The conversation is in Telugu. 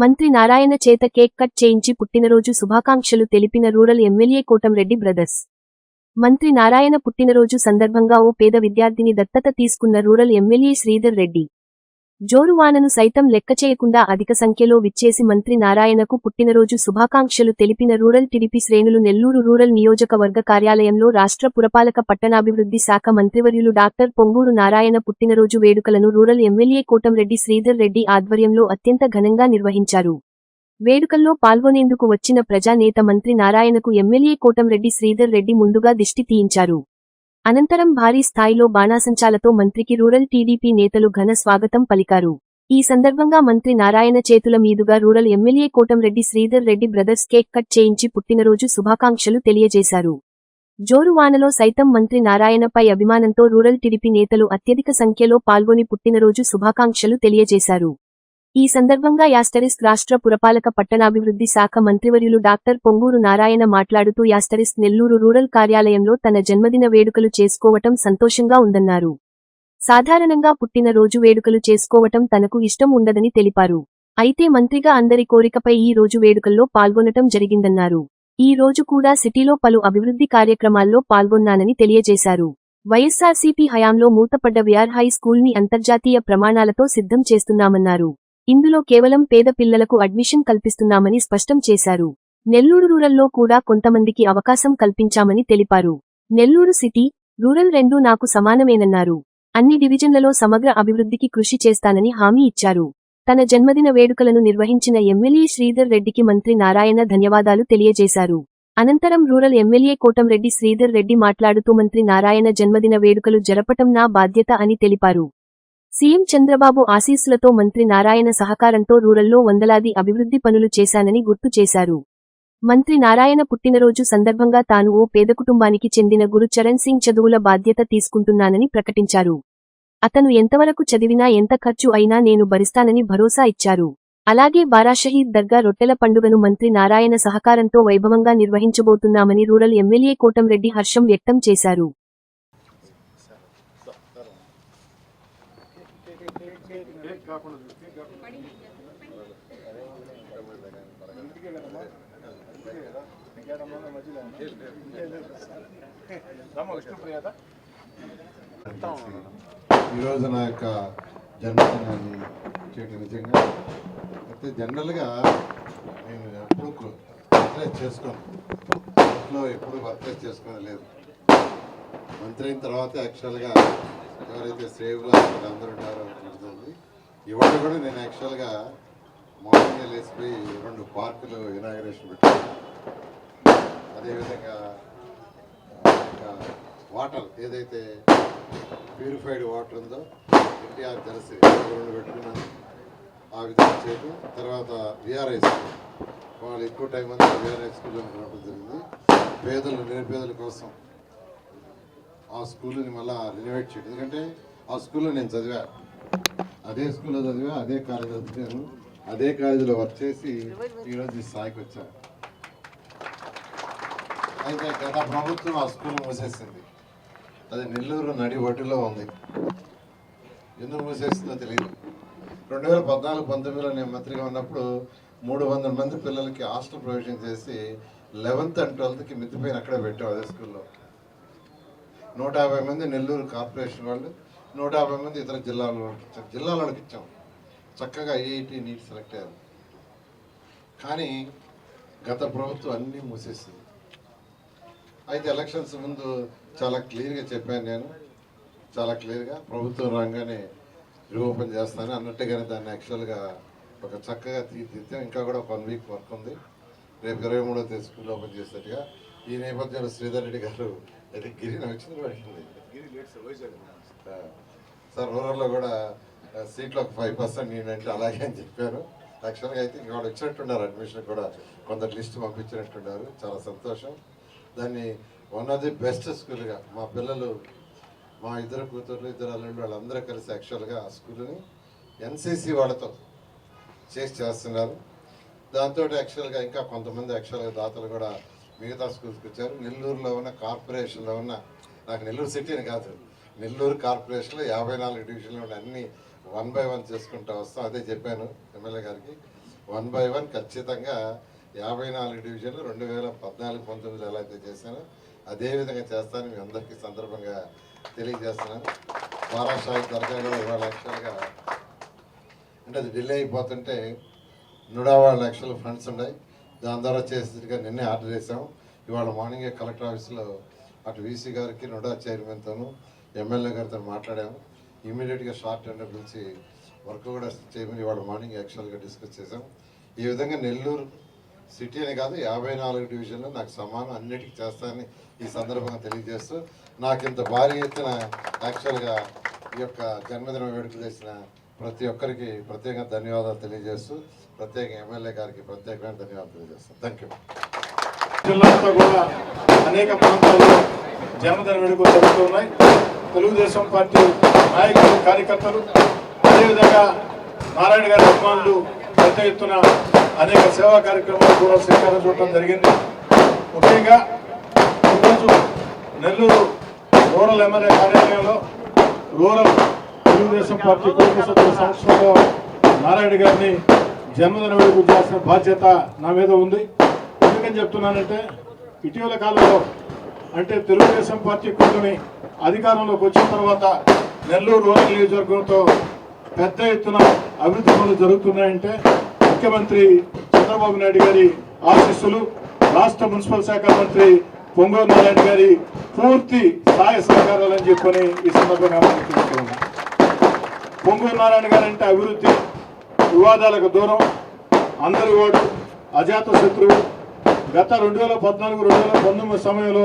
మంత్రి నారాయణ చేత కేక్ కట్ చేయించి పుట్టినరోజు శుభాకాంక్షలు తెలిపిన రూరల్ ఎమ్మెల్యే కోటంరెడ్డి బ్రదర్స్. మంత్రి నారాయణ పుట్టినరోజు సందర్భంగా ఓ పేద విద్యార్థిని దత్తత తీసుకున్న రూరల్ ఎమ్మెల్యే శ్రీధర్ రెడ్డి. జోరువానను సైతం లెక్క చేయకుండా అధిక సంఖ్యలో విచ్చేసి మంత్రి నారాయణకు పుట్టినరోజు శుభాకాంక్షలు తెలిపిన రూరల్ టిడిపి శ్రేణులు నెల్లూరు రూరల్ నియోజకవర్గ కార్యాలయంలో రాష్ట్ర పురపాలక పట్టణాభివృద్ధి శాఖ మంత్రివర్యులు డాక్టర్ పొంగూరు నారాయణ పుట్టినరోజు వేడుకలను రూరల్ ఎమ్మెల్యే కోటంరెడ్డి శ్రీధర్ రెడ్డి ఆధ్వర్యంలో అత్యంత ఘనంగా నిర్వహించారు. వేడుకల్లో పాల్గొనేందుకు వచ్చిన ప్రజానేత మంత్రి నారాయణకు ఎమ్మెల్యే కోటంరెడ్డి శ్రీధర్ రెడ్డి ముందుగా దిష్టి తీయించారు. అనంతరం భారీ స్థాయిలో బాణాసంచాలతో మంత్రికి రూరల్ టీడీపీ నేతలు ఘన స్వాగతం పలికారు. ఈ సందర్భంగా మంత్రి నారాయణ చేతుల మీదుగా rural MLA Kotamreddy Sridhar Reddy brothers cake cut చేయించి పుట్టినరోజు శుభాకాంక్షలు తెలియజేశారు. జోరువానలో సైతం మంత్రి నారాయణపై అభిమానంతో రూరల్ టీడీపీ నేతలు అత్యధిక సంఖ్యలో పాల్గొని పుట్టినరోజు శుభాకాంక్షలు తెలియజేశారు. ఈ సందర్భంగా యాస్టరిస్క్ రాష్ట్ర పురపాలక పట్టణాభివృద్ధి శాఖ మంత్రివర్యులు డాక్టర్ పొంగూరు నారాయణ మాట్లాడుతూ యాస్టరిస్క్ నెల్లూరు రూరల్ కార్యాలయంలో తన జన్మదిన వేడుకలు చేసుకోవటం సంతోషంగా ఉందన్నారు. సాధారణంగా పుట్టినరోజు వేడుకలు చేసుకోవటం తనకు ఇష్టం ఉండదని తెలిపారు. అయితే మంత్రిగా అందరి కోరికపై ఈ రోజు వేడుకల్లో పాల్గొనటం జరిగిందన్నారు. ఈ రోజు కూడా సిటీలో పలు అభివృద్ధి కార్యక్రమాల్లో పాల్గొన్నానని తెలియజేశారు. వైఎస్సార్సీపీ హయాంలో మూతపడ్డ విఆర్ హై స్కూల్ని అంతర్జాతీయ ప్రమాణాలతో సిద్ధం చేస్తున్నామన్నారు. ఇందులో కేవలం పేద పిల్లలకు అడ్మిషన్ కల్పిస్తున్నామని స్పష్టం చేశారు. నెల్లూరు రూరల్లో కూడా కొంతమందికి అవకాశం కల్పించామని తెలిపారు. నెల్లూరు సిటీ రూరల్ రెండూ నాకు సమానమేనన్నారు. అన్ని డివిజన్లలో సమగ్ర అభివృద్ధికి కృషి చేస్తానని హామీ ఇచ్చారు. తన జన్మదిన వేడుకలను నిర్వహించిన ఎమ్మెల్యే శ్రీధర్ రెడ్డికి మంత్రి నారాయణ ధన్యవాదాలు తెలియజేశారు. అనంతరం రూరల్ ఎమ్మెల్యే కోటంరెడ్డి శ్రీధర్ రెడ్డి మాట్లాడుతూ మంత్రి నారాయణ జన్మదిన వేడుకలు జరపటం నా బాధ్యత అని తెలిపారు. సీఎం చంద్రబాబు ఆశీస్సులతో మంత్రి నారాయణ సహకారంతో రూరల్లో వందలాది అభివృద్ధి పనులు చేశానని గుర్తు చేశారు. మంత్రి నారాయణ పుట్టినరోజు సందర్భంగా తాను ఓ పేద కుటుంబానికి చెందిన గురు చరణ్ సింగ్ చదువుల బాధ్యత తీసుకుంటున్నానని ప్రకటించారు. అతను ఎంతవరకు చదివినా ఎంత ఖర్చు అయినా నేను భరిస్తానని భరోసా ఇచ్చారు. అలాగే బారాషహీద్ దర్గా రొట్టెల పండుగను మంత్రి నారాయణ సహకారంతో వైభవంగా నిర్వహించబోతున్నామని రూరల్ ఎమ్మెల్యే కోటంరెడ్డి హర్షం వ్యక్తం చేశారు. ఈరోజు నా యొక్క జన్మదినాన్ని చేయడం నిజంగా అయితే జనరల్గా నేను ఎప్పుడు బర్త్డే చేసుకోను. ఇంట్లో ఎప్పుడు బర్త్డే చేసుకునే లేదు. మంత్రి అయిన తర్వాత యాక్చువల్గా ఎవరైతే సేవ్లో అందరూ ఉంటారో తెలుస్తుంది. ఇవాళ కూడా నేను యాక్చువల్గా మార్నింగ్ లేచిపోయి రెండు పార్కులు ఇనాగరేషన్ పెట్టాను. అదేవిధంగా వాటర్ ఏదైతే ప్యూరిఫైడ్ వాటర్ ఉందో ఎన్టీఆర్ జలసి రెండు పెట్టుకున్నాను. ఆ విధంగా చేయడం తర్వాత విఆర్ఐ స్కూల్. వాళ్ళు ఎక్కువ టైం అంతా విఆర్ఐ స్కూల్లో జరిగింది. పేదలు నిరుపేదల కోసం ఆ స్కూల్ని మళ్ళీ రినోవేట్ చేయడం ఎందుకంటే ఆ స్కూల్లో నేను చదివాను అదే స్కూల్లో చదివా అదే కాలేజ్ చదివాను. అదే కాలేజీలో వర్క్ చేసి ఈరోజు ఈ స్థాయికి వచ్చాను అయితే గత ప్రభుత్వం ఆ స్కూల్ మూసేసింది. అది నెల్లూరు నడి ఒడ్డులో ఉంది. ఎందుకు మూసేసిందో తెలియదు రెండు వేల పద్నాలుగు పంతొమ్మిదిలో నేను మంత్రిగా ఉన్నప్పుడు మూడు వందల మంది పిల్లలకి హాస్టల్ ప్రొవిజన్ చేసి లెవెన్త్ అండ్ ట్వెల్త్కి మిద్దిపోయిన అక్కడే పెట్టాం అదే స్కూల్లో. నూట యాభై మంది నెల్లూరు కార్పొరేషన్ వాళ్ళు నూట యాభై మంది ఇతర జిల్లాల ఇచ్చాం. జిల్లాల వాళ్ళకి ఇచ్చాం చక్కగా ఐఐటి నీట్ సెలెక్ట్ అయ్యారు. కానీ గత ప్రభుత్వం అన్నీ మూసేసింది. అయితే ఎలక్షన్స్ ముందు చాలా క్లియర్గా చెప్పాను నేను. చాలా క్లియర్గా ప్రభుత్వం రాగానే రీఓపెన్ చేస్తాను అన్నట్టుగానే దాన్ని యాక్చువల్గా ఒక చక్కగా తీర్చిదిద్దాం. ఇంకా కూడా ఒక వన్ వీక్ వర్క్ ఉంది. రేపు ఇరవై మూడో తేదీ స్కూల్ ఓపెన్ చేసేట్టుగా ఈ నేపథ్యంలో శ్రీధర్ రెడ్డి గారు అది గిరి వచ్చింది పడింది సార్ రూరల్లో కూడా సీట్లో సీట్లు ఒక ఫైవ్ పర్సెంట్ నేనంటే అలాగే అని చెప్పారు. యాక్చువల్గా అయితే ఇంకా వాళ్ళు వచ్చినట్టున్నారు అడ్మిషన్ కూడా కొంత లిస్ట్ పంపించినట్టున్నారు. చాలా సంతోషం. దాన్ని వన్ ఆఫ్ ది బెస్ట్ స్కూల్గా మా పిల్లలు మా ఇద్దరు కూతుర్లు ఇద్దరు అల్లుళ్ళు వాళ్ళందరూ కలిసి యాక్చువల్గా ఆ స్కూల్ని ఎన్సీసీ వాళ్ళతో చేసి చేస్తున్నారు. దాంతో యాక్చువల్గా ఇంకా కొంతమంది యాక్చువల్గా దాతలు కూడా మిగతా స్కూల్స్కి వచ్చారు. నెల్లూరులో ఉన్న కార్పొరేషన్లో ఉన్న నాకు నెల్లూరు సిటీ అని కాదు నెల్లూరు కార్పొరేషన్లో యాభై నాలుగు డివిజన్లు అన్ని వన్ బై వన్ చేసుకుంటూ వస్తాం. అదే చెప్పాను ఎమ్మెల్యే గారికి. వన్ బై వన్ ఖచ్చితంగా యాభై నాలుగు డివిజన్లు రెండు వేల పద్నాలుగు పంతొమ్మిది ఎలా అయితే చేశానో అదేవిధంగా చేస్తాను చేస్తానని మీ అందరికీ సందర్భంగా తెలియజేస్తున్నాను. బారాసాయి దర్గాలో ఇరవై లక్షలుగా అంటే అది డిలే అయిపోతుంటే నూట లక్షల ఫండ్స్ ఉన్నాయి. దాని ద్వారా చేసేట్టుగా నిన్నే ఆర్డర్ చేసాం ఇవాళ మార్నింగే కలెక్టర్ ఆఫీస్లో అటు వీసీ గారికి నుడా చైర్మన్తోనూ ఎమ్మెల్యే గారితో మాట్లాడాము. ఇమీడియట్గా షార్ట్ టెండర్ పిలిచి వర్క్ కూడా చేయమని ఇవాళ మార్నింగ్ యాక్చువల్గా డిస్కస్ చేసాం ఈ విధంగా నెల్లూరు సిటీ అని కాదు యాభై నాలుగు డివిజన్లు నాకు సమానం అన్నిటికీ చేస్తానని ఈ సందర్భంగా తెలియజేస్తూ నాకు ఇంత భారీ ఎత్తున యాక్చువల్గా ఈ యొక్క జన్మదిన వేడుకలు చేసిన ప్రతి ఒక్కరికి ప్రత్యేకంగా ధన్యవాదాలు తెలియజేస్తూ ప్రత్యేక ఎమ్మెల్యే గారికి ప్రత్యేకమైన ధన్యవాదాలు తెలియజేస్తాను థ్యాంక్ యూ జిల్లాతో కూడా అనేక ప్రాంతాల్లో జన్మదిన వేడుకలు జరుగుతున్నాయి తెలుగుదేశం పార్టీ నాయకులు కార్యకర్తలు అదేవిధంగా నారాయణ గారి అభిమానులు పెద్ద ఎత్తున అనేక సేవా కార్యక్రమాలు కూడా శ్రీకారం చూడటం జరిగింది. ముఖ్యంగా ఈరోజు నెల్లూరు రూరల్ ఎమ్మెల్యే కార్యాలయంలో రూరల్ తెలుగుదేశం పార్టీ కుటుంబ సభ్యుల సంవత్సరంలో నారాయణ గారిని జన్మదిన వేడుకు చేసిన బాధ్యత నా మీద ఉంది. ఎందుకని చెప్తున్నానంటే ఇటీవల కాలంలో అంటే తెలుగుదేశం పార్టీ కూటమి అధికారంలోకి వచ్చిన తర్వాత నెల్లూరు రూరల్ నియోజకవర్గంతో పెద్ద ఎత్తున అభివృద్ధి పనులు జరుగుతున్నాయంటే ముఖ్యమంత్రి చంద్రబాబు నాయుడు గారి ఆశీస్సులు రాష్ట్ర మున్సిపల్ శాఖ మంత్రి పొంగూరు నారాయణ గారి పూర్తి సహాయ సహకారాలని చెప్పని ఈ సందర్భంగా మనం పొంగూరు నారాయణ గారు అంటే అభివృద్ధి వివాదాలకు దూరం అందరి వాడు అజాత శత్రువు. గత రెండు వేల పద్నాలుగు రెండు వేల పంతొమ్మిది సమయంలో